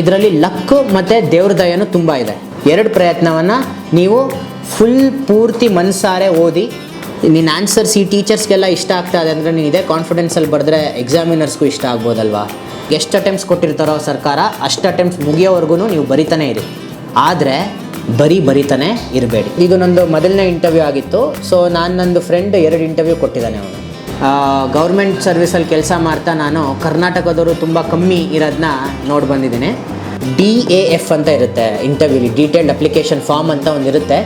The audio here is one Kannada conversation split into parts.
ಇದರಲ್ಲಿ ಲಕ್ಕು ಮತ್ತು ದೇವ್ರ ದಯನೂ ತುಂಬ ಇದೆ. ಎರಡು ಪ್ರಯತ್ನವನ್ನು ನೀವು ಫುಲ್ ಪೂರ್ತಿ ಮನಸಾರೆ ಓದಿ, ನಿನ್ನ ಆನ್ಸರ್ಸ್ ಈ ಟೀಚರ್ಸ್ಗೆಲ್ಲ ಇಷ್ಟ ಆಗ್ತಾ ಇದೆ ಅಂದರೆ ನೀನು ಇದೇ ಕಾನ್ಫಿಡೆನ್ಸಲ್ಲಿ ಬರೆದ್ರೆ ಎಕ್ಸಾಮಿನರ್ಸ್ಗೂ ಇಷ್ಟ ಆಗ್ಬೋದಲ್ವಾ? ಎಷ್ಟು ಅಟೆಂಪ್ಟ್ಸ್ ಕೊಟ್ಟಿರ್ತಾರೋ ಸರ್ಕಾರ, ಅಷ್ಟು ಅಟೆಂಪ್ಟ್ಸ್ ಮುಗಿಯೋವರೆಗೂ ನೀವು ಬರಿತಾನೆ ಇರಿ. ಆದರೆ ಬರೀ ಬರಿತಾನೆ ಇರಬೇಡಿ. ಇದು ನಂದು ಮೊದಲನೇ ಇಂಟರ್ವ್ಯೂ ಆಗಿತ್ತು. ಸೊ ನಾನು ನಂದು ಫ್ರೆಂಡ್ ಎರಡು ಇಂಟರ್ವ್ಯೂ ಕೊಟ್ಟಿದ್ದಾನೆ ಅವನು. ಗೌರ್ಮೆಂಟ್ ಸರ್ವಿಸಲ್ಲಿ ಕೆಲಸ ಮಾಡ್ತಾ ನಾನು ಕರ್ನಾಟಕದವರು ತುಂಬ ಕಮ್ಮಿ ಇರೋದನ್ನ ನೋಡಿ ಬಂದಿದ್ದೀನಿ. ಡಿ ಎ ಎಫ್ ಅಂತ ಇರುತ್ತೆ ಇಂಟರ್ವ್ಯೂಲಿ ಡೀಟೇಲ್ಡ್ ಅಪ್ಲಿಕೇಶನ್ ಫಾರ್ಮ್ ಅಂತ ಒಂದು ಇರುತ್ತೆ.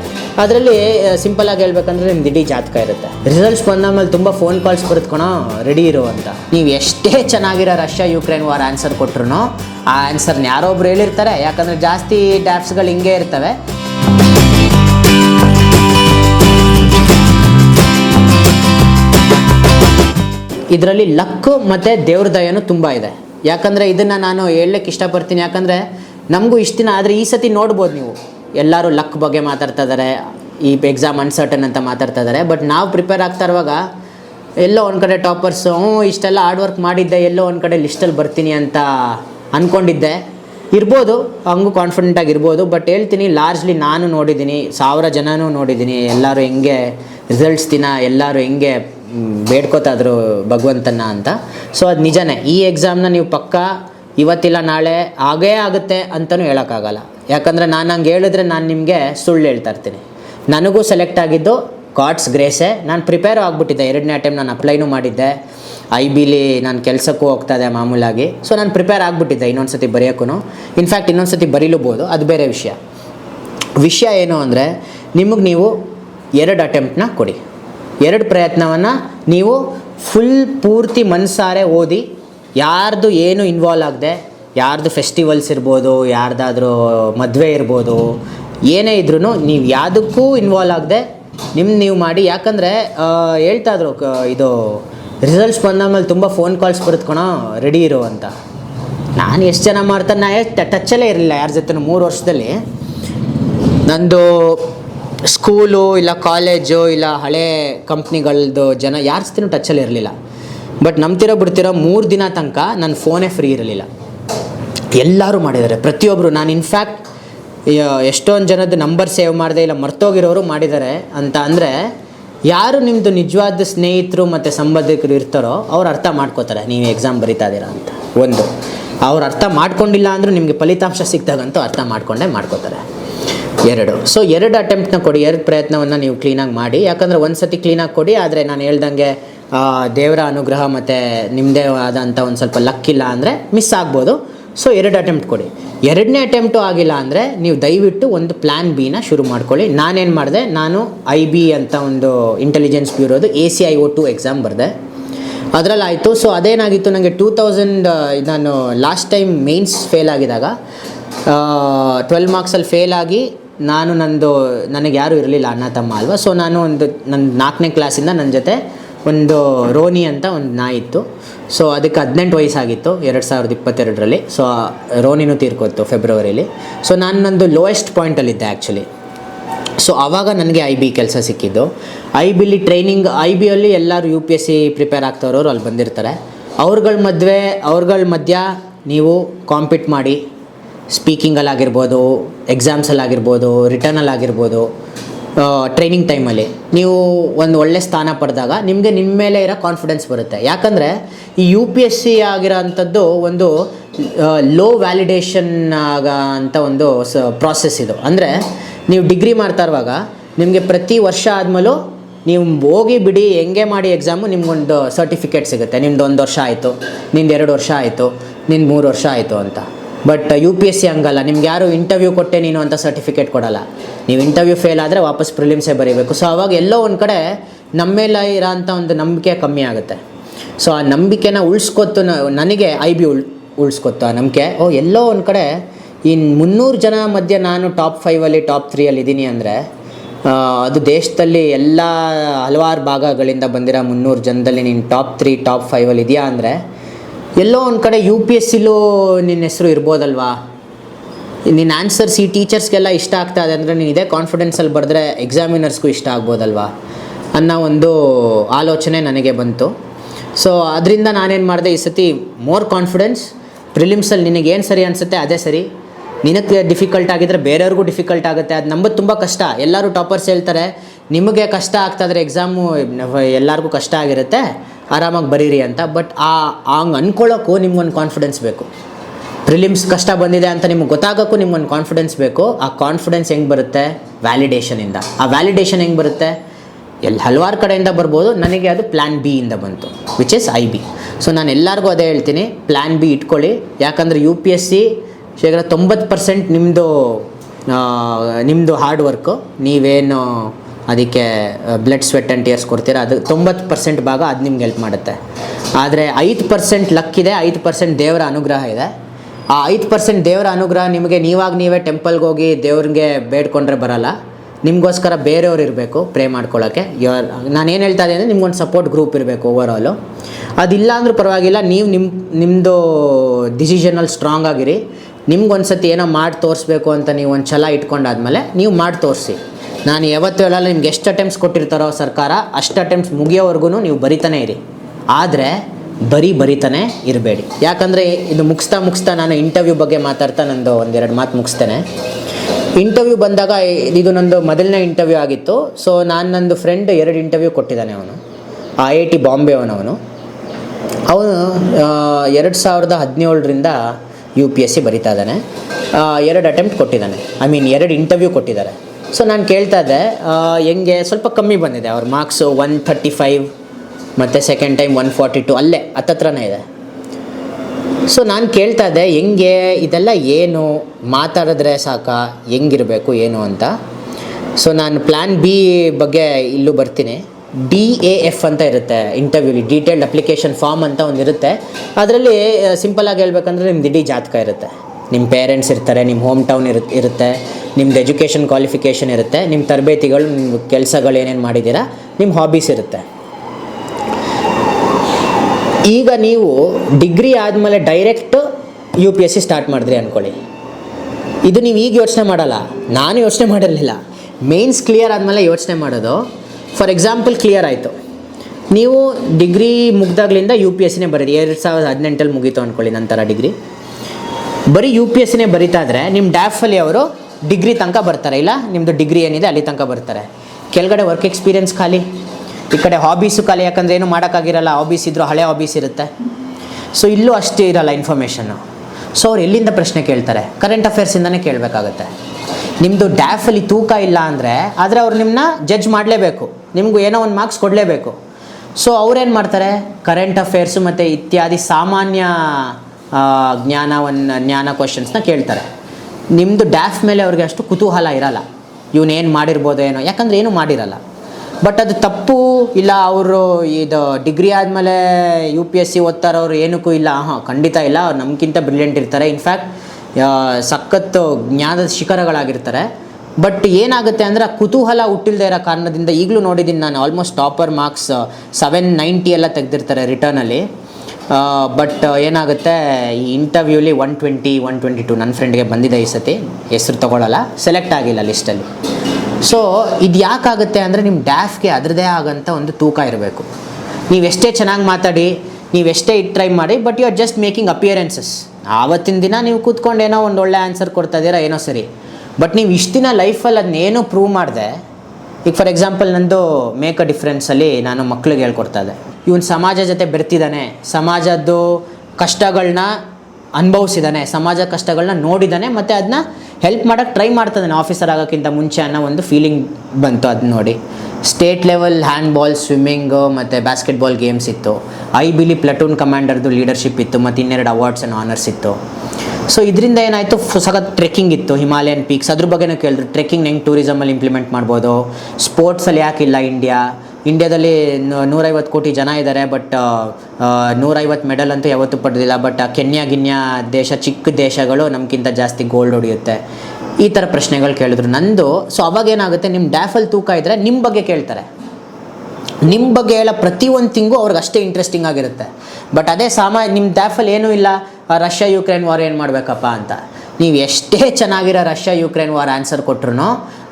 ಅದರಲ್ಲಿ ಸಿಂಪಲಾಗಿ ಹೇಳ್ಬೇಕಂದ್ರೆ ನಿಮ್ದು ಇಡೀ ಜಾತಕ ಇರುತ್ತೆ. ರಿಸಲ್ಟ್ಸ್ ಬಂದಾದ್ಮೇಲೆ ತುಂಬ ಫೋನ್ ಕಾಲ್ಸ್ ಬರೆದ್ಕೊಳೋ ರೆಡಿ ಇರೋ ಅಂತ. ನೀವು ಎಷ್ಟೇ ಚೆನ್ನಾಗಿರೋ ರಷ್ಯಾ ಯುಕ್ರೇನ್ ವಾರ್ ಆನ್ಸರ್ ಕೊಟ್ರು ಆ ಆನ್ಸರ್ನ ಯಾರೋ ಒಬ್ರು ಹೇಳಿರ್ತಾರೆ. ಯಾಕಂದರೆ ಜಾಸ್ತಿ ಟ್ಯಾಪ್ಸ್ಗಳು ಹಿಂಗೆ ಇರ್ತವೆ. ಇದರಲ್ಲಿ ಲಕ್ಕು ಮತ್ತು ದೇವ್ರ ದಯನೂ ತುಂಬ ಇದೆ. ಯಾಕಂದರೆ ಇದನ್ನು ನಾನು ಹೇಳಲಿಕ್ಕೆ ಇಷ್ಟಪಡ್ತೀನಿ. ಯಾಕಂದರೆ ನಮಗೂ ಇಷ್ಟು ದಿನ, ಆದರೆ ಈ ಸತಿ ನೋಡ್ಬೋದು ನೀವು. ಎಲ್ಲರೂ ಲಕ್ ಬಗ್ಗೆ ಮಾತಾಡ್ತಾ ಇದ್ದಾರೆ ಈ ಎಕ್ಸಾಮ್ ಅನ್ಸರ್ಟನ್ ಅಂತ ಮಾತಾಡ್ತಾ ಇದ್ದಾರೆ ಬಟ್ ನಾವು ಪ್ರಿಪೇರ್ ಆಗ್ತಾ ಇರುವಾಗ ಎಲ್ಲೋ ಒಂದು ಕಡೆ ಟಾಪರ್ಸು ಹ್ಞೂ, ಇಷ್ಟೆಲ್ಲ ಹಾರ್ಡ್ ವರ್ಕ್ ಮಾಡಿದ್ದೆ, ಎಲ್ಲೋ ಒಂದು ಕಡೆ ಲಿಸ್ಟಲ್ಲಿ ಬರ್ತೀನಿ ಅಂತ ಅಂದ್ಕೊಂಡಿದ್ದೆ ಇರ್ಬೋದು, ಹಂಗೂ ಕಾನ್ಫಿಡೆಂಟಾಗಿ ಇರ್ಬೋದು. ಬಟ್ ಹೇಳ್ತೀನಿ ಲಾರ್ಜ್ಲಿ ನಾನು ನೋಡಿದ್ದೀನಿ, ಸಾವಿರ ಜನನೂ ನೋಡಿದ್ದೀನಿ. ಎಲ್ಲರೂ ಹೆಂಗೆ ರಿಸಲ್ಟ್ಸ್ ದಿನ, ಎಲ್ಲರೂ ಹೆಂಗೆ ಮ್, ಬೇಡ್ಕೋತಾ ಇದ್ರು ಭಗವಂತನ ಅಂತ. ಸೊ ಅದು ನಿಜನೇ. ಈ ಎಕ್ಸಾಮ್ನ ನೀವು ಪಕ್ಕ ಇವತ್ತಿಲ್ಲ ನಾಳೆ ಆಗೇ ಆಗುತ್ತೆ ಅಂತಲೂ ಹೇಳೋಕ್ಕಾಗಲ್ಲ. ಯಾಕಂದರೆ ನಾನು ಹಂಗೆ ಹೇಳಿದ್ರೆ ನಾನು ನಿಮಗೆ ಸುಳ್ಳು ಹೇಳ್ತಾ ಇರ್ತೀನಿ. ನನಗೂ ಸೆಲೆಕ್ಟ್ ಆಗಿದ್ದು ಕಾಟ್ಸ್ ಗ್ರೇಸೆ ನಾನು ಪ್ರಿಪೇರ್ ಆಗಿಬಿಟ್ಟಿದ್ದೆ. ಎರಡನೇ ಟೈಮ್ ನಾನು ಅಪ್ಲೈನೂ ಮಾಡಿದ್ದೆ. ಐ ಬಿಲಿ ನಾನು ಕೆಲಸಕ್ಕೂ ಹೋಗ್ತಾ ಇದೆ ಮಾಮೂಲಾಗಿ. ಸೊ ನಾನು ಪ್ರಿಪೇರ್ ಆಗಿಬಿಟ್ಟಿದ್ದೆ ಇನ್ನೊಂದು ಸತಿ ಬರೆಯೋಕ್ಕೂ ಇನ್ಫ್ಯಾಕ್ಟ್ ಇನ್ನೊಂದು ಸತಿ ಬರೀಲೂಬೋದು. ಅದು ಬೇರೆ ವಿಷಯ. ವಿಷಯ ಏನು ಅಂದರೆ ನಿಮಗೆ ನೀವು ಎರಡು ಅಟೆಂಪ್ಟನ್ನ ಕೊಡಿ. ಎರಡು ಪ್ರಯತ್ನವನ್ನು ನೀವು ಫುಲ್ ಪೂರ್ತಿ ಮನಸಾರೆ ಓದಿ, ಯಾರ್ದು ಏನು ಇನ್ವಾಲ್ವ್ ಆಗದೆ, ಯಾರ್ದು ಫೆಸ್ಟಿವಲ್ಸ್ ಇರ್ಬೋದು, ಯಾರ್ದಾದ್ರೂ ಮದುವೆ ಇರ್ಬೋದು, ಏನೇ ಇದ್ರೂ ನೀವು ಯಾವುದಕ್ಕೂ ಇನ್ವಾಲ್ವ್ ಆಗದೆ ನಿಮ್ಮ ನೀವು ಮಾಡಿ. ಯಾಕಂದರೆ ಹೇಳ್ತಾ ಇದ್ರು, ಕ- ಇದು ರಿಸಲ್ಟ್ಸ್ ಬಂದಾದ್ಮೇಲೆ ತುಂಬ ಫೋನ್ ಕಾಲ್ಸ್ ಬರೆದ್ಕೊಳೋ ರೆಡಿ ಇರು ಅಂತ. ನಾನು ಎಷ್ಟು ಜನ ಮಾಡ್ತಾನೆ, ನಾ ಟಚ್ಚಲ್ಲೇ ಇರಲಿಲ್ಲ ಯಾರ ಜೊತೆ ಮೂರು ವರ್ಷದಲ್ಲಿ. ನಂದು ಸ್ಕೂಲು ಇಲ್ಲ ಕಾಲೇಜು ಇಲ್ಲ ಹಳೆ ಕಂಪ್ನಿಗಳದ್ದು ಜನ ಯಾರ ಜೊತೆನೂ ಟಚ್ಚಲ್ಲಿ ಇರಲಿಲ್ಲ. ಬಟ್ ನಂಬ್ತಿರೋ ಬಿಡ್ತಿರೋ ಮೂರು ದಿನ ತನಕ ನನ್ನ ಫೋನೇ ಫ್ರೀ ಇರಲಿಲ್ಲ. ಎಲ್ಲರೂ ಮಾಡಿದ್ದಾರೆ. ಪ್ರತಿಯೊಬ್ಬರು ನಾನು ಇನ್ಫ್ಯಾಕ್ಟ್ ಎಷ್ಟೊಂದು ಜನದ ನಂಬರ್ ಸೇವ್ ಮಾಡಿದೆ ಇಲ್ಲ, ಮರ್ತೋಗಿರೋರು ಮಾಡಿದ್ದಾರೆ ಅಂತ ಅಂದರೆ ಯಾರು ನಿಮ್ಮದು ನಿಜವಾದ ಸ್ನೇಹಿತರು ಮತ್ತು ಸಂಬಂಧಿಕರು ಇರ್ತಾರೋ ಅವ್ರು ಅರ್ಥ ಮಾಡ್ಕೋತಾರೆ. ನೀವು ಎಕ್ಸಾಮ್ ಬರಿತಾ ಇದ್ದೀರಾ ಅಂತ. ಒಂದು. ಅವ್ರು ಅರ್ಥ ಮಾಡ್ಕೊಂಡಿಲ್ಲ ಅಂದರೂ ನಿಮಗೆ ಫಲಿತಾಂಶ ಸಿಕ್ತಾಗಂತೂ ಅರ್ಥ ಮಾಡ್ಕೊಂಡೇ ಮಾಡ್ಕೋತಾರೆ. ಎರಡು. ಸೊ ಎರಡು ಅಟೆಂಪ್ಟ್ನ ಕೊಡಿ, ಎರಡು ಪ್ರಯತ್ನವನ್ನು ನೀವು ಕ್ಲೀನಾಗಿ ಮಾಡಿ. ಯಾಕಂದರೆ ಒಂದು ಸತಿ ಕ್ಲೀನಾಗಿ ಕೊಡಿ, ಆದರೆ ನಾನು ಹೇಳ್ದಂಗೆ ದೇವರ ಅನುಗ್ರಹ ಮತ್ತು ನಿಮ್ಮದೇ ಆದಂಥ ಒಂದು ಸ್ವಲ್ಪ ಲಕ್ ಇಲ್ಲ ಅಂದರೆ ಮಿಸ್ ಆಗ್ಬೋದು. ಸೊ ಎರಡು ಅಟೆಂಪ್ಟ್ ಕೊಡಿ. ಎರಡನೇ ಅಟೆಂಪ್ಟು ಆಗಿಲ್ಲ ಅಂದರೆ ನೀವು ದಯವಿಟ್ಟು ಒಂದು ಪ್ಲ್ಯಾನ್ ಬಿನ ಶುರು ಮಾಡ್ಕೊಳ್ಳಿ. ನಾನೇನು ಮಾಡಿದೆ? ನಾನು ಐ ಬಿ ಅಂತ ಒಂದು intelligence ಬ್ಯೂರೋದು A C I O two exam ಬರೆದೆ. ಅದರಲ್ಲಿ ಆಯಿತು. ಸೊ ಅದೇನಾಗಿತ್ತು? ನನಗೆ ಟೂ ತೌಸಂಡ್ ನಾನು ಲಾಸ್ಟ್ ಟೈಮ್ ಮೇನ್ಸ್ ಫೇಲ್ ಆಗಿದಾಗ ಟ್ವೆಲ್ ಮಾರ್ಕ್ಸಲ್ಲಿ ಫೇಲ್ ಆಗಿ ನಾನು ನಂದು, ನನಗೆ ಯಾರೂ ಇರಲಿಲ್ಲ ಅಣ್ಣ ತಮ್ಮ ಅಲ್ವಾ? ಸೊ ನಾನು ಒಂದು ನನ್ನ ನಾಲ್ಕನೇ ಕ್ಲಾಸಿಂದ ನನ್ನ ಜೊತೆ ಒಂದು ರೋನಿ ಅಂತ ಒಂದು ನಾಯಿ ಇತ್ತು. ಸೊ ಅದಕ್ಕೆ ಹದಿನೆಂಟು ವಯಸ್ಸಾಗಿತ್ತು, ಎರಡು ಸಾವಿರದ ಇಪ್ಪತ್ತೆರಡರಲ್ಲಿ. ಸೊ ರೋನಿನೂ ತೀರ್ಕೊತ್ತು ಫೆಬ್ರವರಿಲಿ ಸೊ ನಾನು ನಂದು ಲೋಯೆಸ್ಟ್ ಪಾಯಿಂಟಲ್ಲಿದ್ದೆ ಆ್ಯಕ್ಚುಲಿ ಸೊ ಆವಾಗ ನನಗೆ ಐ ಬಿ ಕೆಲಸ ಸಿಕ್ಕಿದ್ದು. ಐ ಬಿಲಿ ಟ್ರೈನಿಂಗ್ ಐ ಬಿಯಲ್ಲಿ ಎಲ್ಲರೂ U P S C prepare ಆಗ್ತಾರೋರು ಅಲ್ಲಿ ಬಂದಿರ್ತಾರೆ. ಅವ್ರಗಳ ಮದುವೆ ಅವ್ರಗಳ ಮಧ್ಯ ನೀವು ಕಾಂಪೀಟ್ ಮಾಡಿ ಸ್ಪೀಕಿಂಗಲ್ಲಾಗಿರ್ಬೋದು ರಿಟರ್ನಲ್ಲಿ ಆಗಿರ್ಬೋದು ಟ್ರೈನಿಂಗ್ ಟೈಮಲ್ಲಿ ನೀವು ಒಂದು ಒಳ್ಳೆ ಸ್ಥಾನ ಪಡೆದಾಗ ನಿಮಗೆ ನಿಮ್ಮ ಮೇಲೆ ಇರೋ ಕಾನ್ಫಿಡೆನ್ಸ್ ಬರುತ್ತೆ. ಯಾಕಂದರೆ ಈ ಯು ಪಿ ಎಸ್ ಸಿ ಆಗಿರೋ ಅಂಥದ್ದು ಒಂದು ಲೋ ವ್ಯಾಲಿಡೇಷನ್ ಆಗ ಅಂತ ಒಂದು ಸ ಪ್ರಾಸೆಸ್ ಇದು. ಅಂದರೆ ನೀವು ಡಿಗ್ರಿ ಮಾಡ್ತಾ ಇರುವಾಗ ನಿಮಗೆ ಪ್ರತಿ ವರ್ಷ ಆದಮೇಲೂ ನೀವು ಹೋಗಿ ಬಿಡಿ, ಹೆಂಗೆ ಮಾಡಿ ಎಕ್ಸಾಮು ನಿಮ್ಗೊಂದು ಸರ್ಟಿಫಿಕೇಟ್ ಸಿಗುತ್ತೆ. ನಿಮ್ದು ಒಂದು ವರ್ಷ ಆಯಿತು, ನಿಂದು ಎರಡು ವರ್ಷ ಆಯಿತು, ನಿಂದು ಮೂರು ವರ್ಷ ಆಯಿತು ಅಂತ. But U P S C ಹಂಗಲ್ಲ. ನಿಮ್ಗೆ ಯಾರು ಇಂಟರ್ವ್ಯೂ ಕೊಟ್ಟೆ ನೀನು ಅಂತ ಸರ್ಟಿಫಿಕೇಟ್ ಕೊಡಲ್ಲ. ನೀವು ಇಂಟರ್ವ್ಯೂ ಫೇಲ್ ಆದರೆ ವಾಪಸ್ ಪ್ರಿಲಿಮ್ಸೇ ಬರೀಬೇಕು. ಸೊ ಅವಾಗ ಎಲ್ಲೋ ಒಂದು ಕಡೆ ನಮ್ಮ ಮೇಲೆ ಇರೋ ಅಂಥ ಒಂದು ನಂಬಿಕೆ ಕಮ್ಮಿ ಆಗುತ್ತೆ. ಸೊ ಆ ನಂಬಿಕೆನ ಉಳಿಸ್ಕೊತ್ತು ನನಗೆ ಐ ಬಿ ಉಳ್, ಉಳಿಸ್ಕೊತ್ತು ಆ ನಂಬಿಕೆ. ಓ, ಎಲ್ಲೋ ಒಂದು ಕಡೆ ಈ ಮುನ್ನೂರು ಜನ ಮಧ್ಯೆ ನಾನು ಟಾಪ್ ಫೈವಲ್ಲಿ ಟಾಪ್ ತ್ರೀಯಲ್ಲಿ ಇದ್ದೀನಿ ಅಂದರೆ ಅದು ದೇಶದಲ್ಲಿ ಎಲ್ಲ ಹಲವಾರು ಭಾಗಗಳಿಂದ ಬಂದಿರೋ ಮುನ್ನೂರು ಜನದಲ್ಲಿ ನೀನು ಟಾಪ್ ತ್ರೀ ಟಾಪ್ ಫೈವಲ್ಲಿ ಇದೆಯಾ ಅಂದರೆ ಎಲ್ಲೋ ಒಂದು ಕಡೆ ಯು ಪಿ ಎಸ್ ಸಿಲೂ ನಿನ್ನ ಹೆಸರು ಇರ್ಬೋದಲ್ವಾ? ನಿನ್ನ ಆನ್ಸರ್ಸ್ ಈ ಟೀಚರ್ಸ್ಗೆಲ್ಲ ಇಷ್ಟ ಆಗ್ತಾ ಇದೆ ಅಂದರೆ ನೀನು ಇದೇ ಕಾನ್ಫಿಡೆನ್ಸಲ್ಲಿ ಬರೆದ್ರೆ ಎಕ್ಸಾಮಿನರ್ಸ್ಗೂ ಇಷ್ಟ ಆಗ್ಬೋದಲ್ವಾ? ಅನ್ನೋ ಒಂದು ಆಲೋಚನೆ ನನಗೆ ಬಂತು. ಸೊ ಅದರಿಂದ ನಾನೇನು ಮಾಡಿದೆ, ಈ ಸತಿ ಮೋರ್ ಕಾನ್ಫಿಡೆನ್ಸ್ ಪ್ರಿಲಿಮ್ಸಲ್ಲಿ ನಿನಗೆ ಏನು ಸರಿ ಅನಿಸುತ್ತೆ ಅದೇ ಸರಿ. ನಿನಗೆ ಡಿಫಿಕಲ್ಟ್ ಆಗಿದ್ರೆ ಬೇರೆಯವ್ರಿಗೂ ಡಿಫಿಕಲ್ಟ್ ಆಗುತ್ತೆ. ಅದು ನಂಬೋದು ತುಂಬ ಕಷ್ಟ. ಎಲ್ಲರೂ ಟಾಪರ್ಸ್ ಹೇಳ್ತಾರೆ, ನಿಮಗೆ ಕಷ್ಟ ಆಗ್ತಾಯಿದ್ರೆ ಎಕ್ಸಾಮು ಎಲ್ಲರಿಗೂ ಕಷ್ಟ ಆಗಿರುತ್ತೆ. ಆರಾಮಾಗಿ ಬರೀರಿ ಅಂತ ಬಟ್ ಆ ಹಂಗೆ ಅಂದ್ಕೊಳ್ಳೋಕ್ಕೂ ನಿಮ್ಗೊಂದು ಕಾನ್ಫಿಡೆನ್ಸ್ ಬೇಕು. ಪ್ರಿಲಿಮ್ಸ್ ಕಷ್ಟ ಬಂದಿದೆ ಅಂತ ನಿಮ್ಗೆ ಗೊತ್ತಾಗೋಕ್ಕೂ ನಿಮ್ಗೊಂದು ಕಾನ್ಫಿಡೆನ್ಸ್ ಬೇಕು. ಆ ಕಾನ್ಫಿಡೆನ್ಸ್ ಹೆಂಗೆ ಬರುತ್ತೆ? ವ್ಯಾಲಿಡೇಷನಿಂದ ಆ ವ್ಯಾಲಿಡೇಷನ್ ಹೆಂಗೆ ಬರುತ್ತೆ? ಎಲ್ಲಿ ಹಲವಾರು ಕಡೆಯಿಂದ ಬರ್ಬೋದು. ನನಗೆ ಅದು ಪ್ಲ್ಯಾನ್ ಬಿ ಇಂದ ಬಂತು which is I B so ನಾನು ಎಲ್ಲರಿಗೂ ಅದೇ ಹೇಳ್ತೀನಿ ಪ್ಲ್ಯಾನ್ ಬಿ ಇಟ್ಕೊಳ್ಳಿ. ಯಾಕಂದರೆ ಯು ಪಿ ಎಸ್ ಸಿ ಶೇಕಡ ತೊಂಬತ್ತು ಪರ್ಸೆಂಟ್ ನಿಮ್ಮದು ನಿಮ್ಮದು ಹಾರ್ಡ್ ವರ್ಕು ನೀವೇನು ಅದಕ್ಕೆ ಬ್ಲಡ್ ಸ್ವೆಟ್ ಆ್ಯಂಡ್ ಟಿಯರ್ಸ್ ಕೊಡ್ತೀರಾ? ಅದು ತೊಂಬತ್ತು ಪರ್ಸೆಂಟ್ ಭಾಗ ಅದು ನಿಮ್ಗೆ ಹೆಲ್ಪ್ ಮಾಡುತ್ತೆ. ಆದರೆ ಐದು ಪರ್ಸೆಂಟ್ ಲಕ್ ಇದೆ, ಐದು ಪರ್ಸೆಂಟ್ ದೇವರ ಅನುಗ್ರಹ ಇದೆ. ಆ ಐದು ಪರ್ಸೆಂಟ್ ದೇವರ ಅನುಗ್ರಹ ನಿಮಗೆ ನೀವಾಗ ನೀವೇ ಟೆಂಪಲ್ಗೆ ಹೋಗಿ ದೇವ್ರಿಗೆ ಬೇಡ್ಕೊಂಡ್ರೆ ಬರಲ್ಲ. ನಿಮಗೋಸ್ಕರ ಬೇರೆಯವ್ರು ಇರಬೇಕು ಪ್ರೇ ಮಾಡ್ಕೊಳ್ಳೋಕ್ಕೆ ಯೋರ್ ನಾನು ಏನು ಹೇಳ್ತಾ ಇದ್ದೀನಿ ಅಂದರೆ ನಿಮ್ಗೊಂದು ಸಪೋರ್ಟ್ ಗ್ರೂಪ್ ಇರಬೇಕು ಓವರಾಲು ಅದಿಲ್ಲ ಅಂದರೂ ಪರವಾಗಿಲ್ಲ, ನೀವು ನಿಮ್ಮ ನಿಮ್ಮದು ಡಿಸಿಷನಲ್ಲಿ ಸ್ಟ್ರಾಂಗ್ ಆಗಿರಿ. ನಿಮ್ಗೊಂದು ಸತಿ ಏನೋ ಮಾಡಿ ತೋರಿಸ್ಬೇಕು ಅಂತ ನೀವು ಒಂದು ಛಲ ಇಟ್ಕೊಂಡಾದ್ಮೇಲೆ ನೀವು ಮಾಡಿ ತೋರಿಸಿ. ನಾನು ಯಾವತ್ತೂ ಹೇಳಲ್ಲ, ನಿಮ್ಗೆ ಎಷ್ಟು ಅಟೆಂಪ್ಟ್ಸ್ ಕೊಟ್ಟಿರ್ತಾರೋ ಸರ್ಕಾರ, ಅಷ್ಟು ಅಟೆಂಪ್ಟ್ಸ್ ಮುಗಿಯೋವರೆಗೂ ನೀವು ಬರಿತಾನೆ ಇರಿ. ಆದರೆ, ಬರೀ ಬರಿತಾನೆ ಇರಬೇಡಿ. ಯಾಕಂದರೆ ಇದು ಮುಗಿಸ್ತಾ ಮುಗಿಸ್ತಾ ನಾನು ಇಂಟರ್ವ್ಯೂ ಬಗ್ಗೆ ಮಾತಾಡ್ತಾ ನಂದು ಒಂದೆರಡು ಮಾತು ಮುಗಿಸ್ತೇನೆ. ಇಂಟರ್ವ್ಯೂ ಬಂದಾಗ ಇದು ನಂದು ಮೊದಲನೇ ಇಂಟರ್ವ್ಯೂ ಆಗಿತ್ತು. ಸೊ ನಾನು ನಂದು ಫ್ರೆಂಡ್ ಎರಡು ಇಂಟರ್ವ್ಯೂ ಕೊಟ್ಟಿದ್ದಾನೆ ಅವನು. ಐ ಐ ಟಿ ಬಾಂಬೆ ಅವನವನು. ಅವನು ಎರಡು ಸಾವಿರದ ಹದಿನೇಳರಿಂದ ಯು ಪಿ ಎಸ್ ಸಿ ಬರಿತಾ ಇದ್ದಾನೆ. ಎರಡು ಅಟೆಂಪ್ಟ್ ಕೊಟ್ಟಿದ್ದಾನೆ. ಐ ಮೀನ್ ಎರಡು ಇಂಟರ್ವ್ಯೂ ಕೊಟ್ಟಿದ್ದಾರೆ. ಸೊ ನಾನು ಕೇಳ್ತಾ ಇದ್ದೆ ಹೆಂಗೆ, ಸ್ವಲ್ಪ ಕಮ್ಮಿ ಬಂದಿದೆ, ಅವ್ರ ಮಾರ್ಕ್ಸು ಒನ್ ಥರ್ಟಿ ಫೈವ್ ಮತ್ತು second time one forty two ಅಲ್ಲೇ, ಹತ್ತತ್ರನೇ ಇದೆ. ಸೊ ನಾನು ಕೇಳ್ತಾ ಇದ್ದೆ, ಹೆಂಗೆ, ಇದೆಲ್ಲ ಏನು, ಮಾತಾಡಿದ್ರೆ ಸಾಕ, ಹೆಂಗಿರಬೇಕು, ಏನು ಅಂತ. ಸೊ ನಾನು ಪ್ಲ್ಯಾನ್ ಬಿ ಬಗ್ಗೆ ಇಲ್ಲೂ ಬರ್ತೀನಿ. ಡಿ ಎ ಎಫ್ ಅಂತ ಇರುತ್ತೆ ಇಂಟರ್ವ್ಯೂಲಿ ಡೀಟೇಲ್ಡ್ ಅಪ್ಲಿಕೇಶನ್ ಫಾರ್ಮ್ ಅಂತ ಒಂದು ಇರುತ್ತೆ. ಅದರಲ್ಲಿ ಸಿಂಪಲಾಗಿ ಹೇಳ್ಬೇಕಂದ್ರೆ ನಿಮ್ಮ ಇಡೀ ಜಾತಕ ಇರುತ್ತೆ. ನಿಮ್ಮ ಪೇರೆಂಟ್ಸ್ ಇರ್ತಾರೆ ನಿಮ್ಮ ಹೋಮ್ ಟೌನ್ ಇರು ಇರುತ್ತೆ. ನಿಮ್ದು ಎಜುಕೇಷನ್ ಕ್ವಾಲಿಫಿಕೇಷನ್ ಇರುತ್ತೆ ನಿಮ್ಮ ತರಬೇತಿಗಳು ನಿಮ್ಮ ಕೆಲಸಗಳು ಏನೇನು ಮಾಡಿದ್ದೀರಾ ನಿಮ್ಮ ಹಾಬೀಸ್ ಇರುತ್ತೆ. ಈಗ ನೀವು ಡಿಗ್ರಿ ಆದಮೇಲೆ direct U P S C start ಮಾಡಿದ್ರಿ ಅಂದ್ಕೊಳ್ಳಿ ಇದು ನೀವು ಈಗ ಯೋಚನೆ ಮಾಡಲ್ಲ, ನಾನು ಯೋಚನೆ ಮಾಡಿರಲಿಲ್ಲ. ಮೇನ್ಸ್ ಕ್ಲಿಯರ್ ಆದಮೇಲೆ ಯೋಚನೆ ಮಾಡೋದು. ಫಾರ್ ಎಕ್ಸಾಂಪಲ್ ಕ್ಲಿಯರ್ ಆಯಿತು. ನೀವು ಡಿಗ್ರಿ ಮುಗ್ದಾಗ್ಲಿಂದ ಯು ಪಿ ಎಸ್ ಸಿನೇ ಬರೀರಿ. ಎರಡು ಸಾವಿರದ ಹದಿನೆಂಟಲ್ಲಿ ಮುಗೀತು ಅಂದ್ಕೊಳ್ಳಿ ನಂತರ ಡಿಗ್ರಿ ಬರೀ ಯು ಪಿ ಎಸ್ ಸಿನೇ ಬರಿತಾ ಇದ್ರೆ ನಿಮ್ಮ ಡ್ಯಾಫಲ್ಲಿ ಅವರು ಡಿಗ್ರಿ ತನಕ ಬರ್ತಾರೆ. ಇಲ್ಲ ನಿಮ್ಮದು ಡಿಗ್ರಿ ಏನಿದೆ ಅಲ್ಲಿ ತನಕ ಬರ್ತಾರೆ. ಕೆಳಗಡೆ ವರ್ಕ್ ಎಕ್ಸ್ಪೀರಿಯನ್ಸ್ ಖಾಲಿ. ಈ ಕಡೆ ಹಾಬೀಸು ಖಾಲಿ, ಯಾಕಂದರೆ ಏನು ಮಾಡೋಕ್ಕಾಗಿರಲ್ಲ. ಹಾಬೀಸ್ ಇದ್ದರೂ ಹಳೆ ಹಾಬೀಸ್ ಇರುತ್ತೆ. ಸೊ ಇಲ್ಲೂ ಅಷ್ಟೇ ಇರಲ್ಲ ಇನ್ಫಾರ್ಮೇಷನ್ನು ಸೊ ಅವ್ರು ಎಲ್ಲಿಂದ ಪ್ರಶ್ನೆ ಕೇಳ್ತಾರೆ? ಕರೆಂಟ್ ಅಫೇರ್ಸಿಂದನೇ ಕೇಳಬೇಕಾಗತ್ತೆ. ನಿಮ್ಮದು ಡ್ಯಾಫಲ್ಲಿ ತೂಕ ಇಲ್ಲ ಅಂದರೆ, ಆದರೆ ಅವ್ರು ನಿಮ್ಮನ್ನ ಜಡ್ಜ್ ಮಾಡಲೇಬೇಕು. ನಿಮಗೂ ಏನೋ ಒಂದು ಮಾರ್ಕ್ಸ್ ಕೊಡಲೇಬೇಕು. ಸೊ ಅವ್ರೇನು ಮಾಡ್ತಾರೆ? ಕರೆಂಟ್ ಅಫೇರ್ಸು ಮತ್ತು ಇತ್ಯಾದಿ ಸಾಮಾನ್ಯ ಜ್ಞಾನವನ್ನು, ಜ್ಞಾನ ಕ್ವಶನ್ಸ್ನ ಕೇಳ್ತಾರೆ. ನಿಮ್ಮದು ಡ್ಯಾಫ್ ಮೇಲೆ ಅವ್ರಿಗೆ ಅಷ್ಟು ಕುತೂಹಲ ಇರಲ್ಲ. ಇವನೇನು ಮಾಡಿರ್ಬೋದು ಏನೋ. ಯಾಕಂದರೆ ಏನೂ ಮಾಡಿರಲ್ಲ. ಬಟ್ ಅದು ತಪ್ಪು ಇಲ್ಲ ಅವರು ಇದು ಡಿಗ್ರಿ ಆದಮೇಲೆ ಯು ಪಿ ಎಸ್ ಸಿ ಓದ್ತಾರವ್ರು ಏನಕ್ಕೂ ಇಲ್ಲ. ಹಾಂ, ಖಂಡಿತ ಇಲ್ಲ. ಅವ್ರು ನಮಗಿಂತ ಬ್ರಿಲಿಯಂಟ್ ಇರ್ತಾರೆ. ಇನ್ಫ್ಯಾಕ್ಟ್ ಸಖತ್ತು ಜ್ಞಾನದ ಶಿಖರಗಳಾಗಿರ್ತಾರೆ. ಬಟ್ ಏನಾಗುತ್ತೆ ಅಂದರೆ ಕುತೂಹಲ ಹುಟ್ಟಿಲ್ಲದೆ ಇರೋ ಕಾರಣದಿಂದ ಈಗಲೂ ನೋಡಿದ್ದೀನಿ ನಾನು. Almost topper marks seven ninety ಎಲ್ಲ ತೆಗೆದಿರ್ತಾರೆ ರಿಟರ್ನಲ್ಲಿ ಬಟ್ ಏನಾಗುತ್ತೆ? ಈ ಇಂಟರ್ವ್ಯೂಲಿ one twenty one twenty two ನನ್ನ ಫ್ರೆಂಡ್ಗೆ ಬಂದಿದೆ ಈ ಸತಿ. ಹೆಸ್ರು ತೊಗೊಳ್ಳಲ್ಲ ಸೆಲೆಕ್ಟ್ ಆಗಿಲ್ಲ ಲಿಸ್ಟಲ್ಲಿ ಸೊ ಇದು ಯಾಕಾಗುತ್ತೆ ಅಂದರೆ ನಿಮ್ಮ ಡ್ಯಾಫ್ಗೆ ಅದರದೇ ಆಗೋಂಥ ಒಂದು ತೂಕ ಇರಬೇಕು. ನೀವೆಷ್ಟೇ ಚೆನ್ನಾಗಿ ಮಾತಾಡಿ ನೀವೆಷ್ಟೇ ಇಟ್ ಟ್ರೈ ಮಾಡಿ but you are just making appearances ಆವತ್ತಿನ ದಿನ ನೀವು ಕೂತ್ಕೊಂಡು ಏನೋ ಒಂದು ಒಳ್ಳೆ ಆನ್ಸರ್ ಕೊಡ್ತಾ ಇದ್ದೀರಾ ಏನೋ ಸರಿ. ಬಟ್ ನೀವು ಇಷ್ಟು ದಿನ ಲೈಫಲ್ಲಿ ಅದನ್ನೇನೂ ಪ್ರೂವ್ ಮಾಡಿದೆ, ಈಗ ಫಾರ್ ಎಕ್ಸಾಂಪಲ್ ನಂದು ಮೇಕ್ ಅ ಡಿಫ್ರೆನ್ಸಲ್ಲಿ ನಾನು ಮಕ್ಳಿಗೆ ಹೇಳ್ಕೊಡ್ತಾ ಇದ್ದೆ. ಇವನು ಸಮಾಜ ಜೊತೆ ಬೆರ್ತಿದ್ದಾನೆ ಸಮಾಜದ್ದು ಕಷ್ಟಗಳನ್ನ ಅನುಭವಿಸಿದ್ದಾನೆ ಸಮಾಜ ಕಷ್ಟಗಳನ್ನ ನೋಡಿದ್ದಾನೆ ಮತ್ತು ಅದನ್ನ ಹೆಲ್ಪ್ ಮಾಡೋಕ್ಕೆ ಟ್ರೈ ಮಾಡ್ತಿದ್ದಾನೆ ಆಫೀಸರ್ ಆಗೋಕ್ಕಿಂತ ಮುಂಚೆ ಅನ್ನೋ ಒಂದು ಫೀಲಿಂಗ್ ಬಂತು ಅದನ್ನ ನೋಡಿ. State level hand ball swimming ಮತ್ತು ಬ್ಯಾಸ್ಕೆಟ್ಬಾಲ್ ಗೇಮ್ಸ್ ಇತ್ತು. ಐ ಬಿಲಿ ಪ್ಲಟೂನ್ ಕಮಾಂಡರ್ದು ಲೀಡರ್ಶಿಪ್ ಇತ್ತು ಮತ್ತು ಇನ್ನೆರಡು ಅವಾರ್ಡ್ಸ್ ಆ್ಯಂಡ್ ಆನರ್ಸ್ ಇತ್ತು. ಸೊ ಇದರಿಂದ ಏನಾಯಿತು ಸಖತ್ ಟ್ರೆಕ್ಕಿಂಗ್ ಇತ್ತು ಹಿಮಾಲಯನ್ ಪೀಕ್ಸ್ ಅದ್ರ ಬಗ್ಗೆನೂ ಕೇಳಿದ್ರು. ಟ್ರೆಕ್ಕಿಂಗ್ ಹೆಂಗೆ ಟೂರಿಸಮಲ್ಲಿ ಇಂಪ್ಲಿಮೆಂಟ್ ಮಾಡ್ಬೋದು? ಸ್ಪೋರ್ಟ್ಸಲ್ಲಿ ಯಾಕಿಲ್ಲ ಇಂಡಿಯಾ ಇಂಡಿಯಾದಲ್ಲಿ ನೂರೈವತ್ತು ಕೋಟಿ ಜನ ಇದ್ದಾರೆ, ಬಟ್ ನೂರೈವತ್ತು ಮೆಡಲ್ ಅಂತೂ ಯಾವತ್ತೂ ಪಡೆದಿಲ್ಲ, ಬಟ್ ಕೆನ್ಯಾ ಗಿನ್ಯಾ ದೇಶ, ಚಿಕ್ಕ ದೇಶಗಳು ನಮಗಿಂತ ಜಾಸ್ತಿ ಗೋಲ್ಡ್ ಹೊಡೆಯುತ್ತೆ. ಈ ಥರ ಪ್ರಶ್ನೆಗಳು ಕೇಳಿದ್ರು ನಂದು. ಸೊ ಅವಾಗ ಏನಾಗುತ್ತೆ ನಿಮ್ಮ ಡ್ಯಾಫಲ್ ತೂಕ ಇದ್ದರೆ ನಿಮ್ಮ ಬಗ್ಗೆ ಕೇಳ್ತಾರೆ. ನಿಮ್ಮ ಬಗ್ಗೆ ಹೇಳೋ ಪ್ರತಿಯೊಂದು ತಿಂಗು ಅವ್ರಿಗೆ ಅಷ್ಟೇ ಇಂಟ್ರೆಸ್ಟಿಂಗ್ ಆಗಿರುತ್ತೆ. ಬಟ್, ಅದೇ ಸಾಮಾನ್ಯ ನಿಮ್ಮ ಡ್ಯಾಫಲ್ ಏನೂ ಇಲ್ಲ ರಷ್ಯಾ, ಯುಕ್ರೇನ್ ವಾರ್ ಏನು ಮಾಡಬೇಕಪ್ಪ ಅಂತ. ನೀವು ಎಷ್ಟೇ ಚೆನ್ನಾಗಿರೋ ರಷ್ಯಾ, ಯುಕ್ರೇನ್ ವಾರ್ ಆನ್ಸರ್ ಕೊಟ್ರು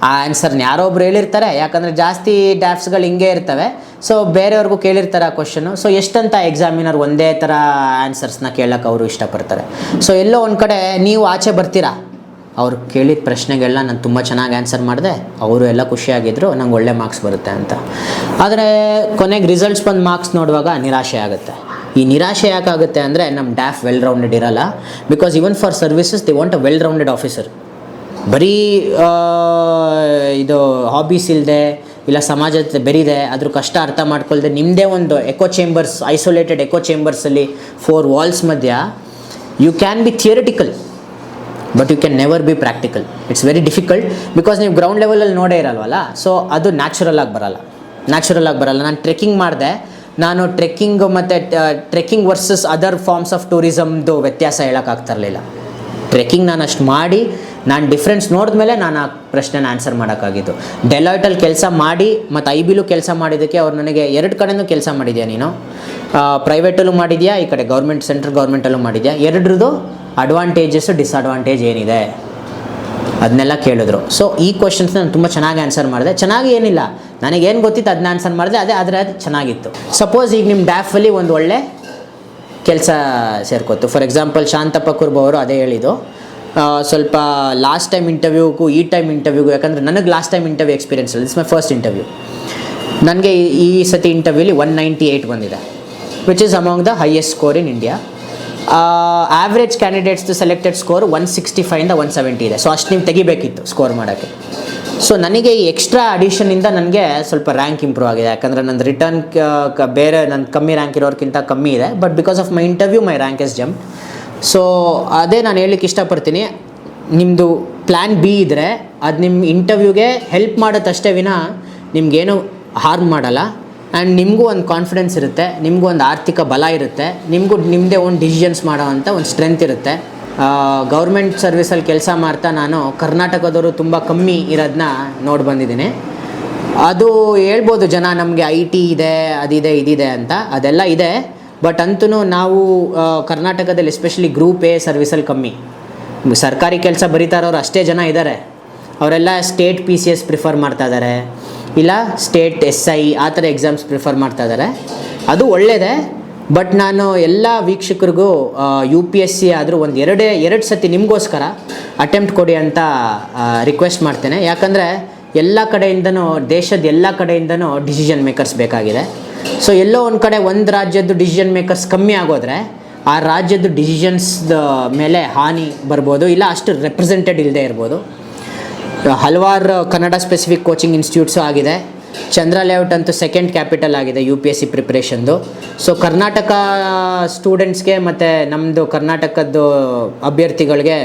ಆ ಆನ್ಸರ್ನ ಯಾರೋ ಒಬ್ರು ಹೇಳಿರ್ತಾರೆ. ಯಾಕಂದರೆ ಜಾಸ್ತಿ ಡ್ಯಾಪ್ಸ್ಗಳು ಹಿಂಗೆ ಇರ್ತವೆ. ಸೊ ಬೇರೆಯವ್ರಿಗೂ ಕೇಳಿರ್ತಾರೆ ಆ ಕ್ವಶನು ಸೊ ಎಷ್ಟಂತ ಎಕ್ಸಾಮಿನರ್ ಒಂದೇ ಥರ ಆನ್ಸರ್ಸ್ನ ಕೇಳೋಕೆ ಅವರು ಇಷ್ಟಪಡ್ತಾರೆ. ಸೊ ಎಲ್ಲೋ ಒಂದು ಕಡೆ ನೀವು ಆಚೆ ಬರ್ತೀರಾ? ಅವ್ರು ಕೇಳಿದ ಪ್ರಶ್ನೆಗೆಲ್ಲ ನಾನು ತುಂಬ ಚೆನ್ನಾಗಿ ಆನ್ಸರ್ ಮಾಡಿದೆ. ಅವರು ಎಲ್ಲ ಖುಷಿಯಾಗಿದ್ದರು ನಂಗೆ ಒಳ್ಳೆ ಮಾರ್ಕ್ಸ್ ಬರುತ್ತೆ ಅಂತ. ಆದರೆ ಕೊನೆಗೆ ರಿಸಲ್ಟ್ಸ್ ಬಂದು ಮಾರ್ಕ್ಸ್ ನೋಡುವಾಗ ನಿರಾಶೆ ಆಗುತ್ತೆ. ಈ ನಿರಾಶೆ ಯಾಕಾಗುತ್ತೆ ಅಂದರೆ ನಮ್ಮ ಡ್ಯಾಫ್ ವೆಲ್ ರೌಂಡೆಡ್ ಇರಲ್ಲ. Because even for services the want a well rounded officer ಬರೀ ಇದು ಹಾಬೀಸ್ ಇಲ್ಲದೆ ಇಲ್ಲ ಸಮಾಜದ ಬೆರಿದೆ ಅದ್ರ ಕಷ್ಟ ಅರ್ಥ ಮಾಡ್ಕೊಳ್ದೆ ನಿಮ್ಮದೇ ಒಂದು ಎಕೋ ಚೇಂಬರ್ಸ್ ಐಸೋಲೇಟೆಡ್ ಎಕೋ ಚೇಂಬರ್ಸಲ್ಲಿ ಫೋರ್ ವಾಲ್ಸ್ ಮಧ್ಯ you can be theoretical but you can never be practical it's very difficult because ನೀವು ಗ್ರೌಂಡ್ ಲೆವೆಲಲ್ಲಿ ನೋಡೇ ಇರಲ್ವಲ್ಲ ಸೊ ಅದು ನ್ಯಾಚುರಲ್ ಆಗಿ ಬರಲ್ಲ. ನ್ಯಾಚುರಲ್ ಆಗಿ ಬರಲ್ಲ. ನಾನು ಟ್ರೆಕ್ಕಿಂಗ್ ಮಾಡಿದೆ ನಾನು ಟ್ರೆಕ್ಕಿಂಗ್ ಮತ್ತು trekking versus other forms of ಟೂರಿಸಮ್ದು ವ್ಯತ್ಯಾಸ ಹೇಳೋಕ್ಕಾಗ್ತಿರ್ಲಿಲ್ಲ ಟ್ರೆಕ್ಕಿಂಗ್ ನಾನು ಅಷ್ಟು ಮಾಡಿ, ನಾನು ಡಿಫ್ರೆನ್ಸ್ ನೋಡಿದ್ಮೇಲೆ ನಾನು ಆ ಪ್ರಶ್ನೆನ ಆನ್ಸರ್ ಮಾಡೋಕ್ಕಾಗಿದ್ದು. ಡೆಲಾಯ್ಟಲ್ಲಿ ಕೆಲಸ ಮಾಡಿ, ಮತ್ತು ಐ ಬಿಲು ಕೆಲಸ ಮಾಡಿದ್ದಕ್ಕೆ ಅವ್ರು ನನಗೆ ಎರಡು ಕಡೆನೂ ಕೆಲಸ ಮಾಡಿದ್ಯಾ ನೀನು? ಪ್ರೈವೇಟಲ್ಲೂ ಮಾಡಿದ್ಯಾ? ಈ ಕಡೆ ಗೌರ್ಮೆಂಟ್ ಸೆಂಟ್ರಲ್ ಗೌರ್ಮೆಂಟಲ್ಲೂ ಮಾಡಿದ್ಯಾ? ಎರಡ್ರದ್ದು ಅಡ್ವಾಂಟೇಜಸ್ಸು ಡಿಸ್ಅಡ್ವಾಂಟೇಜ್ ಏನಿದೆ? ಅದನ್ನೆಲ್ಲ ಕೇಳಿದ್ರು. ಸೊ ಈ ಕ್ವಶನ್ಸ್ ನಾನು ತುಂಬ ಚೆನ್ನಾಗಿ ಆನ್ಸರ್ ಮಾಡಿದೆ. ಚೆನ್ನಾಗಿ ಏನಿಲ್ಲ. ನನಗೇನು ಗೊತ್ತಿತ್ತು ಅದನ್ನ ಆನ್ಸರ್ ಮಾಡಿದೆ ಅದೇ ಆದರೆ ಅದು ಚೆನ್ನಾಗಿತ್ತು. ಸಪೋಸ್ ಈಗ ನಿಮ್ಮ ಡ್ಯಾಫಲ್ಲಿ ಒಂದು ಒಳ್ಳೆ ಕೆಲಸ ಸೇರ್ಕೋತು ಫಾರ್ ಎಕ್ಸಾಂಪಲ್ ಶಾಂತಪ್ಪ ಕುರ್ಬ ಅವರು ಅದೇ ಹೇಳಿದ್ದು. ಸ್ವಲ್ಪ ಲಾಸ್ಟ್ ಟೈಮ್ ಇಂಟರ್ವ್ಯೂಗೂ ಈ ಟೈಮ್ ಇಂಟರ್ವ್ಯೂಗೂ ಯಾಕಂದರೆ ನನಗೆ ಲಾಸ್ಟ್ ಟೈಮ್ ಇಂಟರ್ವ್ಯೂ ಎಕ್ಸ್ಪೀರಿಯನ್ಸ್ ಇಲ್ಲ. ಇಟ್ಸ್ ಮೈ ಫಸ್ಟ್ ಇಂಟರ್ವ್ಯೂ ನನಗೆ ಈ ಸತಿ ಇಂಟರ್ವ್ಯೂಲಿ ಒನ್ ನೈಂಟಿ ಏಯ್ಟ್ ಬಂದಿದೆ which is among the highest score in India average ಕ್ಯಾಂಡಿಡೇಟ್ಸ್ದು selected score one sixty ಫೈವಿಂದ ಒನ್ ಸೆವೆಂಟಿ ಇದೆ. ಸೊ ಅಷ್ಟು ನೀವು ತೆಗಿಬೇಕಿತ್ತು ಸ್ಕೋರ್ ಮಾಡೋಕ್ಕೆ. ಸೊ ನನಗೆ ಈ ಎಕ್ಸ್ಟ್ರಾ ಅಡಿಷನಿಂದ ನನಗೆ ಸ್ವಲ್ಪ ರ್ಯಾಂಕ್ ಇಂಪ್ರೂವ್ ಆಗಿದೆ. ಯಾಕಂದರೆ ನನ್ನ ರಿಟರ್ನ್ ಬೇರೆ ನನ್ನ ಕಮ್ಮಿ ರ್ಯಾಂಕ್ ಇರೋರ್ಕಿಂತ ಕಮ್ಮಿ ಇದೆ. But because of my interview my rank is jump so ಅದೇ ನಾನು ಹೇಳಲಿಕ್ಕೆ ಇಷ್ಟಪಡ್ತೀನಿ. ನಿಮ್ಮದು ಪ್ಲ್ಯಾನ್ ಬಿ ಇದ್ದರೆ ಅದು ನಿಮ್ಮ ಇಂಟರ್ವ್ಯೂಗೆ ಹೆಲ್ಪ್ ಮಾಡೋದಷ್ಟೇ ವಿನ ನಿಮ್ಗೇನು ಹಾರ್ಮ್ ಮಾಡಲ್ಲ. ಆ್ಯಂಡ್ ನಿಮಗೂ ಒಂದು ಕಾನ್ಫಿಡೆನ್ಸ್ ಇರುತ್ತೆ, ನಿಮಗೂ ಒಂದು ಆರ್ಥಿಕ ಬಲ ಇರುತ್ತೆ, ನಿಮಗೂ ನಿಮ್ಮದೇ ಒಂದು ಡಿಸಿಷನ್ಸ್ ಮಾಡೋ ಅಂಥ ಒಂದು ಸ್ಟ್ರೆಂತ್ ಇರುತ್ತೆ. ಗೌರ್ಮೆಂಟ್ ಸರ್ವಿಸಲ್ಲಿ ಕೆಲಸ ಮಾಡ್ತಾ ನಾನು ಕರ್ನಾಟಕದವರು ತುಂಬ ಕಮ್ಮಿ ಇರೋದನ್ನ ನೋಡಿ ಬಂದಿದ್ದೀನಿ. ಅದು ಹೇಳ್ಬೋದು ಜನ ನಮಗೆ ಐ ಟಿ ಇದೆ, ಅದಿದೆ, ಇದಿದೆ ಅಂತ. ಅದೆಲ್ಲ ಇದೆ. ಬಟ್ ಅಂತೂ ನಾವು ಕರ್ನಾಟಕದಲ್ಲಿ ಎಸ್ಪೆಷಲಿ ಗ್ರೂಪ್ ಎ ಸರ್ವಿಸಲ್ಲಿ ಕಮ್ಮಿ. ಸರ್ಕಾರಿ ಕೆಲಸ ಬರೀತಾ ಇರೋರು ಅಷ್ಟೇ ಜನ ಇದ್ದಾರೆ ಅವರೆಲ್ಲ state P C S prefer ಮಾಡ್ತಾ ಇದ್ದಾರೆ ಇಲ್ಲ ಸ್ಟೇಟ್ ಎಸ್ ಐ ಆ ಥರ ಎಕ್ಸಾಮ್ಸ್ ಪ್ರಿಫರ್ ಮಾಡ್ತಾ ಇದ್ದಾರೆ ಅದು ಒಳ್ಳೆಯದೇ ಬಟ್ ನಾನು ಎಲ್ಲ ವೀಕ್ಷಕರಿಗೂ ಯು ಪಿ ಎಸ್ ಸಿ ಆದರೂ ಒಂದು ಎರಡೇ, ಎರಡು ಸತಿ ನಿಮಗೋಸ್ಕರ ಅಟೆಂಪ್ಟ್ ಕೊಡಿ ಅಂತ ರಿಕ್ವೆಸ್ಟ್ ಮಾಡ್ತೇನೆ. ಯಾಕಂದರೆ ಎಲ್ಲ ಕಡೆಯಿಂದನೂ, ದೇಶದ ಎಲ್ಲ ಕಡೆಯಿಂದನೂ ಡಿಸಿಷನ್ ಮೇಕರ್ಸ್ ಬೇಕಾಗಿದೆ. ಸೊ ಎಲ್ಲೋ ಒಂದು ಕಡೆ ಒಂದು ರಾಜ್ಯದ್ದು ಡಿಸಿಷನ್ ಮೇಕರ್ಸ್ ಕಮ್ಮಿ ಆಗೋದ್ರೆ, ಆ ರಾಜ್ಯದ ಡಿಸಿಷನ್ಸ್ ಮೇಲೆ ಹಾನಿ ಬರ್ಬೋದು, ಇಲ್ಲ ಅಷ್ಟು ರೆಪ್ರೆಸೆಂಟೆಡ್ ಇಲ್ಲದೆ ಇರ್ಬೋದು. ಹಲವಾರು ಕನ್ನಡ ಸ್ಪೆಸಿಫಿಕ್ ಕೋಚಿಂಗ್ ಇನ್ಸ್ಟಿಟ್ಯೂಟ್ಸು ಆಗಿದೆ. ಚಂದ್ರ ಲೇಔಟ್ ಅಂತೂ ಸೆಕೆಂಡ್ ಕ್ಯಾಪಿಟಲ್ ಆಗಿದೆ ಯು ಪಿ ಎಸ್ ಸಿ ಪ್ರಿಪ್ರೇಷನ್ದು ಸೊ ಕರ್ನಾಟಕ ಸ್ಟೂಡೆಂಟ್ಸ್ಗೆ ಮತ್ತು ನಮ್ಮದು ಕರ್ನಾಟಕದ್ದು ಅಭ್ಯರ್ಥಿಗಳಿಗೆ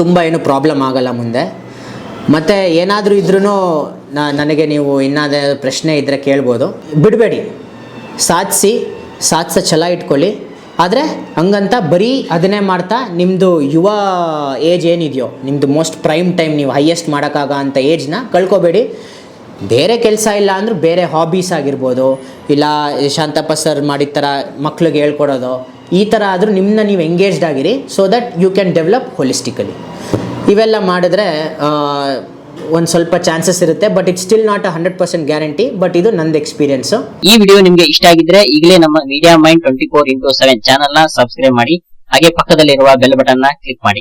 ತುಂಬ ಏನು ಪ್ರಾಬ್ಲಮ್ ಆಗಲ್ಲ ಮುಂದೆ. ಮತ್ತು ಏನಾದರೂ ಇದ್ರೂ ನನಗೆ ನೀವು ಇನ್ನಾದ ಪ್ರಶ್ನೆ ಇದ್ದರೆ ಕೇಳ್ಬೋದು. ಬಿಡಬೇಡಿ. ಸಾಧಿಸಿ, ಸಾಧಿಸ ಛಲ ಇಟ್ಕೊಳ್ಳಿ. ಆದರೆ ಹಂಗಂತ ಬರೀ ಅದನ್ನೇ ಮಾಡ್ತಾ ನಿಮ್ಮದು ಯುವ ಏಜ್ ಏನಿದೆಯೋ ನಿಮ್ಮದು ಮೋಸ್ಟ್ ಪ್ರೈಮ್ ಟೈಮ್ ನೀವು ಹೈಯೆಸ್ಟ್ ಮಾಡೋಕ್ಕಾಗ ಅಂತ ಏಜ್ನ ಕಳ್ಕೊಬೇಡಿ. ಬೇರೆ ಕೆಲಸ ಇಲ್ಲ ಅಂದರೂ ಬೇರೆ ಹಾಬೀಸ್ ಆಗಿರ್ಬೋದು, ಇಲ್ಲ ಶಾಂತಪ್ಪ ಸರ್ ಮಾಡಿದ ಥರ ಮಕ್ಳಿಗೆ ಹೇಳ್ಕೊಡೋದು, ಈ ಥರ ಆದರೂ ನಿಮ್ಮನ್ನ ನೀವು ಎಂಗೇಜ್ಡ್ ಆಗಿರಿ so that you can develop holistically ಇವೆಲ್ಲ ಮಾಡಿದ್ರೆ ಒಂದು ಸ್ವಲ್ಪ ಚಾನ್ಸಸ್ ಇರುತ್ತೆ but it still not a hundred percent guarantee but ಇದು ನಂದು ಎಕ್ಸ್ಪೀರಿಯನ್ಸ್ ಈ ವಿಡಿಯೋ ನಿಮಗೆ ಇಷ್ಟ ಆಗಿದ್ರೆ ಈಗಲೇ ನಮ್ಮ media mind twenty four into seven channel subscribe ಮಾಡಿ, ಹಾಗೆ ಪಕ್ಕದಲ್ಲಿರುವ ಬೆಲ್ ಬಟನ್ನ ಕ್ಲಿಕ್ ಮಾಡಿ.